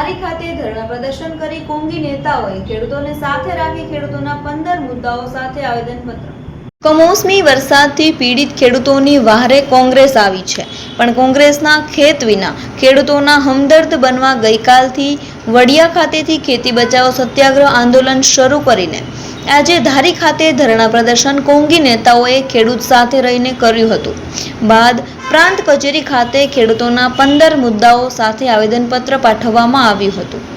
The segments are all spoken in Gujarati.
ધારી ખાતે ધરણા પ્રદર્શન કરી કોંગી નેતાઓએ ખેડૂતોને સાથે રાખી ખેડૂતોના પંદર મુદ્દાઓ સાથે આવેદનપત્ર. કમોસમી વરસાદથી પીડિત ખેડૂતોની વહારે કોંગ્રેસ આવી છે. પણ કોંગ્રેસના ખેત વિના ખેડૂતોના હમદર્દ બનવા ગઈકાલથી વડિયા ખાતેથી ખેતી બચાવો સત્યાગ્રહ આંદોલન શરૂ કરીને આજે ધારી ખાતે ધરણા પ્રદર્શન કોંગી નેતાઓએ ખેડૂત સાથે રહીને કર્યું હતું. બાદ પ્રાંત કચેરી ખાતે ખેડૂતોના પંદર મુદ્દાઓ સાથે આવેદનપત્ર પાઠવવામાં આવ્યું હતું.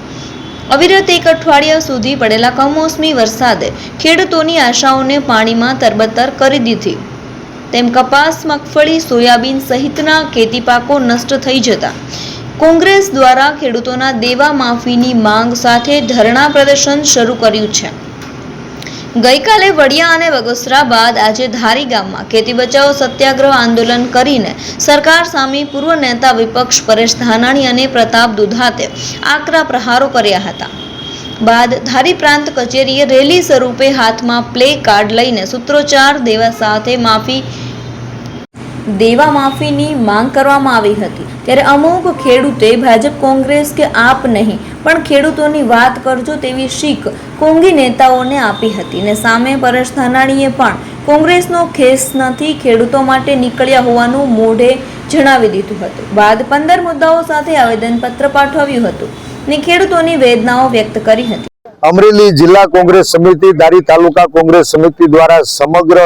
અવિરત એક અઠવાડિયા સુધી પડેલા કમોસમી વરસાદે ખેડૂતોની આશાઓને પાણીમાં તરબતર કરી દીધી. તેમ કપાસ, મગફળી, સોયાબીન સહિતના ખેતી પાકો નષ્ટ થઈ જતા. કોંગ્રેસ દ્વારા ખેડૂતોના દેવા માફીની માંગ સાથે ધરણા પ્રદર્શન શરૂ કર્યું છે. ગઈકાલે વડિયા અને બગસરા બાદ આજે ધારી ગામમાં ખેતી બચાવો સત્યાગ્રહ આંદોલન કરીને સરકાર સામે પૂર્વ નેતા વિપક્ષ પરેશ ધાનાણી અને પ્રતાપ દુધાતે આકરા પ્રહારો કર્યા હતા. બાદ ધારી પ્રાંત કચેરીએ રેલી સ્વરૂપે હાથમાં પ્લે કાર્ડ લઈને સૂત્રોચ્ચાર દેવા સાથે માફી દેવા માફીની માંગ કરવામાં આવી હતી. ત્યારે અમુક ખેડૂતે ભાજપ કોંગ્રેસ કે આપ નહીં, પણ ખેડૂતોની વાત કરજો તેવી શીખ કોંગી નેતાઓને આપી હતી ને સામે પરેશ ધાનાણીએ પણ કોંગ્રેસનો ખેસ નથી ખેડૂતો માટે નીકળ્યા હોવાનું મોઢે જણાવી દીધું હતું. બાદ પંદર મુદ્દાઓ સાથે આવેદનપત્ર પાઠવ્યું હતું ને ખેડૂતોની વેદનાઓ વ્યક્ત કરી હતી. અમરેલી જિલ્લા કોંગ્રેસ સમિતિ દારી તાલુકા કોંગ્રેસ સમિતિ દ્વારા સમગ્ર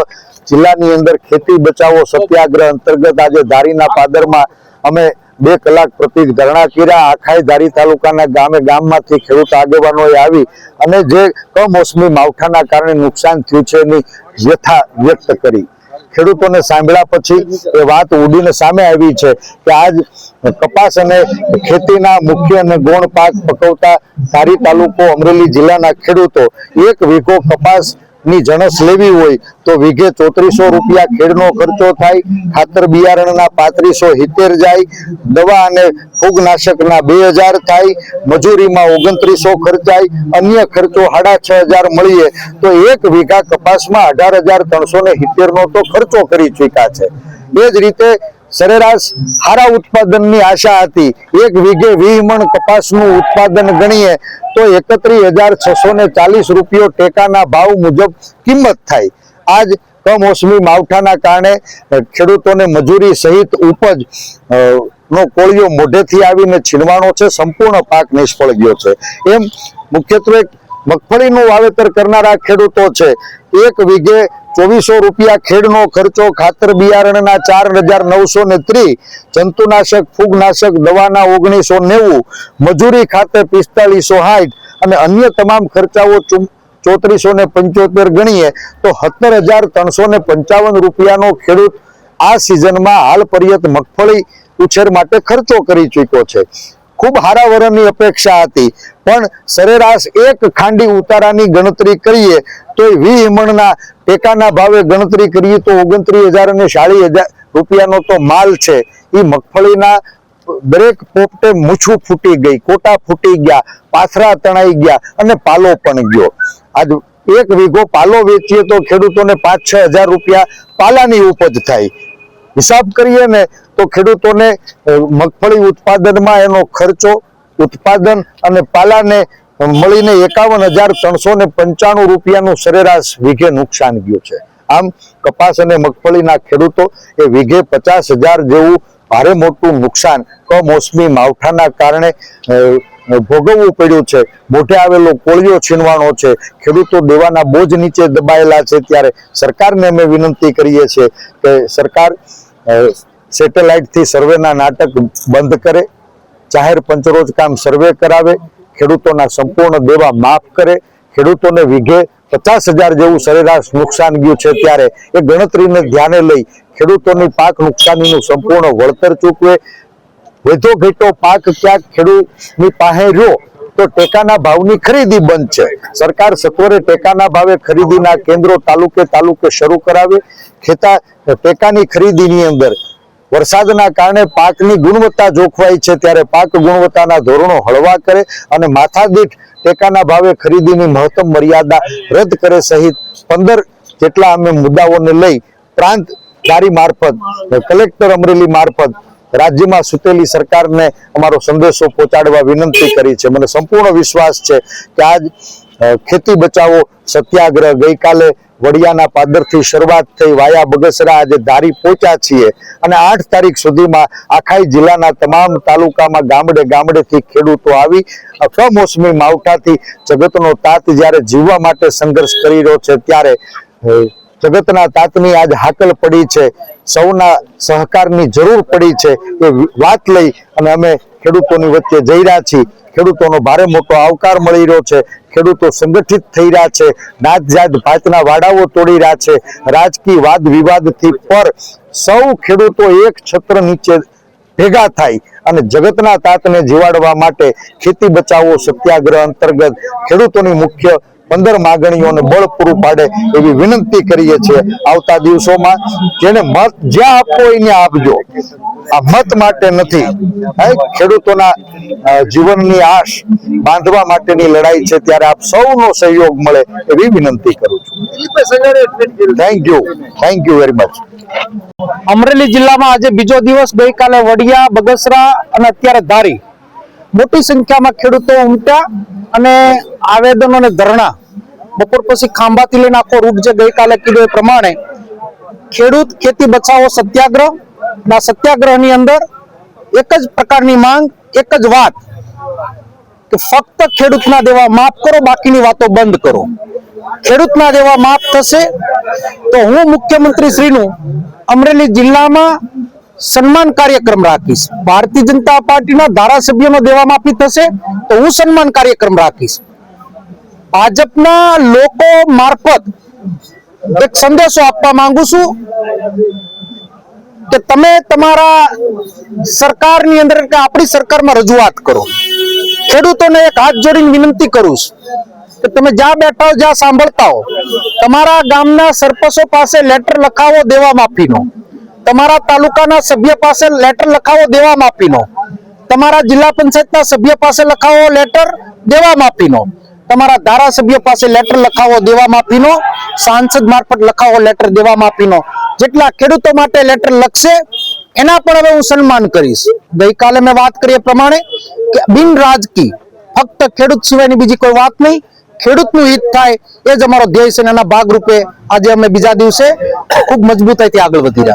જિલ્લાની અંદર ખેતી બચાવો સત્યાગ્રહ અંતર્ગત આજે ધારીના પાદરમાં અમે બે કલાક પ્રતિક ધરણા કર્યા. આખાઈ ધારી તાલુકાના ગામે ગામમાંથી ખેડૂત આગેવાનોએ આવી અને જે કમોસમી માવઠાના કારણે નુકસાન થયું છે એની વ્યથા વ્યક્ત કરી. ખેડૂતોને સાંભળ્યા પછી એ વાત ઉડીને સામે આવી છે કે આજ કપાસ અને ખેતીના મુખ્ય અને ગૌણ પાક પકવતા ધારી તાલુકો અમરેલી જિલ્લાના ખેડૂતો એક વીઘો કપાસ ની જણસ લેવી હોય તો વીઘે ચોત્રીસો રૂપિયા ખેડનો ખર્ચો થાય, ખાતર બિયારણના પાંત્રીસો હિતેર જાય, દવા અને ફૂગનાશકના બે હજાર થાય, મજૂરીમાં ઓગણત્રીસો ખર્ચાય, અન્ય ખર્ચો સાડા છ હજાર મળીએ, તો એક વીઘા કપાસમાં અઢાર હજાર ત્રણસો ને નો તો ખર્ચો કરી ચૂક્યા છે. એ જ રીતે સરેરાશ સારા ઉત્પાદનની આશા હતી. એક વીઘે વીસ મણ કપાસનું ઉત્પાદન ગણીએ તો એકત્રીસ હજાર છસો ને ચાલીસ રૂપિયો ટેકાના ભાવ મુજબ કિંમત થાય. આજ કમોસમી માવઠાના કારણે ખેડૂતોને મજૂરી સહિત ઉપજ નો કોળિયો મોઢેથી આવીને છીનવાનો છે, સંપૂર્ણ પાક નિષ્ફળ ગયો છે. એમ મુખ્યત્વે મગફળીનું વાવેતર કરનારા ખેડૂતો છે. એક વીઘે ચોવીસો રૂપિયા ખેડનો ખર્ચો ખાતર બિયારણના ચાર હજાર નવસો ને ત્રીસ, જંતુનાશક, ફૂગનાશક, દવાના ઓગણીસો નેવું, મજૂરી ખાતે પિસ્તાલીસો સાઠ અને અન્ય તમામ ખર્ચાઓ ચોત્રીસો ને પંચોતેર ગણીએ તો સત્તર હજાર ત્રણસો ને પંચાવન રૂપિયાનો ખેડૂત આ સિઝનમાં હાલ પર્યત મગફળી ઉછેર માટે ખર્ચો કરી ચૂક્યો છે. ખૂબ હારાવરણની અપેક્ષા હતી. પણ સરેરાશ એક ખાંડી ઉતારાની ગણતરી કરીએ તો વી મણના ટેકાના ભાવે ગણતરી કરીએ તો ઓગણત્રીસ હજાર અને ચાલીસ હજાર રૂપિયાનો તો માલ છે. એ મગફળીના દરેક પોપટે મૂછું ફૂટી ગઈ, કોટા ફૂટી ગયા, પાથરા તણાઈ ગયા અને પાલો પણ ગયો. આજ એક વીઘો પાલો વેચીએ તો ખેડૂતોને પાંચ છ હજાર રૂપિયા પાલાની ઉપજ થાય. હિસાબ કરીએ ને તો ખેડૂતોને મગફળી ઉત્પાદનમાં એનો ખર્ચો, ઉત્પાદન અને પાલાને મળીને એકાવન હજાર ત્રણસો ને પંચાણું રૂપિયાનું સરેરાશ વીઘે નુકસાન ગયું છે. આમ કપાસ અને મગફળીના ખેડૂતો એ વીઘે પચાસ હજાર જેવું ભારે મોટું નુકસાન, કમોસમી માવઠાના કારણે ભોગવવું પડ્યું છે. મોઢે આવેલો કોળિયો છીનવાનો છે. ખેડૂતો દેવાના બોજ નીચે દબાયેલા છે ત્યારે સરકારને અમે વિનંતી કરીએ છીએ કે સરકાર સેટેલાઇટથી સર્વેના નાટક બંધ કરે, જાહેર પંચરોજ કામ સર્વે કરાવે, ખેડૂતોના સંપૂર્ણ દેવા માફ કરે, ખેડૂતોને વીઘે પચાસ હજાર જેવું સરેરાશ નુકસાન ગયું છે ત્યારે એ ગણતરીને ધ્યાને લઈ ખેડૂતોની પાક નુકસાનીનું સંપૂર્ણ વળતર ચૂકવે. વધો ઘેટો પાક ક્યાંક ખેડૂતની પાસે રહ્યો તો ટેકાના ભાવની ખરીદી બંધ છે. સરકાર સત્વરે ટેકાના ભાવે ખરીદીના કેન્દ્રો તાલુકે તાલુકે શરૂ કરાવે. ખેતા, ટેકાની ખરીદીની અંદર. વરસાદના કારણે પાકની ગુણવત્તા જોખવાઈ છે ત્યારે પાક ગુણવત્તાના ધોરણો હળવા કરે અને માથાદીઠ ટેકાના ભાવે ખરીદીની મહત્તમ મર્યાદા રદ કરે સહિત પંદર જેટલા અમે મુદ્દાઓને લઈ પ્રાંત જારી મારફત કલેક્ટર અમરેલી મારફત રાજ્યમાં સુતેલી સરકારને અમારો સંદેશો પહોંચાડવા વિનંતી કરી છે. મને સંપૂર્ણ વિશ્વાસ છે કે આજ ખેતી બચાવો સત્યાગ્રહ ગઈકાલે વડિયાના પાદરથી શરૂઆત થઈ વાયા બગસરા આજે ધારી પહોંચ્યા છીએ અને આઠ તારીખ સુધીમાં આખાઈ જિલ્લાના તમામ તાલુકામાં ગામડે ગામડેથી ખેડૂતો આવી કમોસમી માવઠાથી જગતનો તાત જ્યારે જીવવા માટે સંઘર્ષ કરી રહ્યો છે ત્યારે જગતના તાતની આજ હાકલ પડી છે. સૌના સહકારની જરૂર પડી છે એ વાત લઈ અને અમે ખેડૂતોની વચ્ચે જઈ રહ્યા છીએ. ખેડૂતોનો ભારે મોટો આવકાર મળી રહ્યો છે. ખેડૂતો સંગઠિત થઈ રહ્યા છે. નાત જાત ભાતના વાડાઓ તોડી રહ્યા છે. રાજકીય વાદ વિવાદથી પર સૌ ખેડૂતો એક છત્ર નીચે ભેગા થાય અને જગતના તાતને જીવાડવા માટે ખેતી બચાવો સત્યાગ્રહ અંતર્ગત ખેડૂતોની મુખ્ય પંદર માગણીઓને બળ પૂરું પાડે એવી વિનંતી કરીએ છીએ આવતા દિવસોમાં જેને મત જ્યાં આપવો એને આપજો. આ મત માટે નથી ખેડૂતોના જીવનની આશ બાંધવા માટેની લડાઈ છે ત્યારે આપ સૌનો સહયોગ મળે એવી વિનંતી કરું છું. Thank you thank you very much Amreli જિલ્લામાં આજે બીજો દિવસ ગઈકાલે વડિયા, બગસરા અને અત્યારે ધારી. મોટી સંખ્યામાં ખેડૂતો ઉમટ્યા. અને આવેદનો અને ધરણા બપોર પછી ખાંભાથી લઈને આખો રૂટ જે ગઈકાલે કીધું એ પ્રમાણે ખેડૂત ખેતી બચાવો સત્યાગ્રહ ના સત્યાગ્રહની અંદર એક જ પ્રકારની માંગ, એક જ વાત કે ફક્ત ખેડૂતના દેવા માફ કરો, બાકીની વાતો બંધ કરો. ખેડૂતના દેવા માફ થશે તો હું મુખ્યમંત્રી શ્રીનું અમરેલી જિલ્લામાં સન્માન કાર્યક્રમ રાખીશ. ભારતીય જનતા પાર્ટીના ધારાસભ્યનો દેવા માફી થશે તો હું સન્માન કાર્યક્રમ રાખીશ. ભાજપના લોકો મારફત એક સંદેશો આપવા માંગુ છું કે તમે તમારા સરકારની અંદર કે આપણી સરકારમાં રજૂઆત કરો. ખેડૂતોને એક હાથ જોડીને વિનંતી કરું છું કે તમે જ્યાં બેઠા હો, જ્યાં સાંભળતા હો, તમારા ગામના સરપંચો પાસે લેટર લખાવો, દેવા માફીનો. તમારા તાલુકાના સભ્ય પાસે લેટર લખાવો, દેવા માપીનો તમારા જિલ્લા પંચાયતના સભ્ય પાસે લખાવો લેટર દેવા માપીનો તમારા ધારાસભ્ય પાસે લેટર લખાવો, દેવા માપીનો સાંસદ મારફત લખાવો લેટર દેવા માપીનો જેટલા ખેડૂતો માટે લેટર લખશે, એના પણ હવે હું સન્માન કરીશ. ગઈકાલે મેં વાત કરી પ્રમાણે કે બિન રાજકી ફક્ત ખેડૂત સિવાયની બીજી કોઈ વાત નહીં, ખેડૂતનું હિત થાય, એ જ અમારો ધ્યેય છે એના ભાગરૂપે આજે અમે બીજા દિવસે ખૂબ મજબૂતાઈથી આગળ વધી રહ્યા